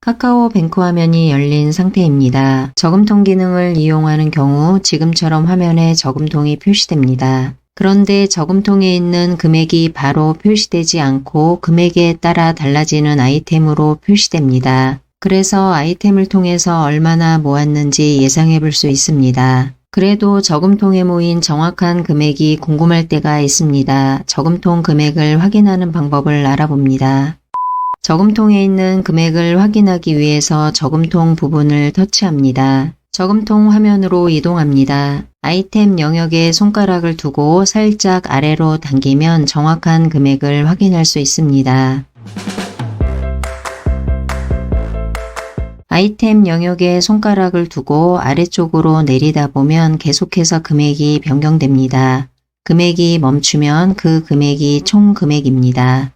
카카오 뱅크 화면이 열린 상태입니다. 저금통 기능을 이용하는 경우 지금처럼 화면에 저금통이 표시됩니다. 그런데 저금통에 있는 금액이 바로 표시되지 않고 금액에 따라 달라지는 아이템으로 표시됩니다. 그래서 아이템을 통해서 얼마나 모았는지 예상해 볼 수 있습니다. 그래도 저금통에 모인 정확한 금액이 궁금할 때가 있습니다. 저금통 금액을 확인하는 방법을 알아봅니다. 저금통에 있는 금액을 확인하기 위해서 저금통 부분을 터치합니다. 저금통 화면으로 이동합니다. 아이템 영역에 손가락을 두고 살짝 아래로 당기면 정확한 금액을 확인할 수 있습니다. 아이템 영역에 손가락을 두고 아래쪽으로 내리다 보면 계속해서 금액이 변경됩니다. 금액이 멈추면 그 금액이 총 금액입니다.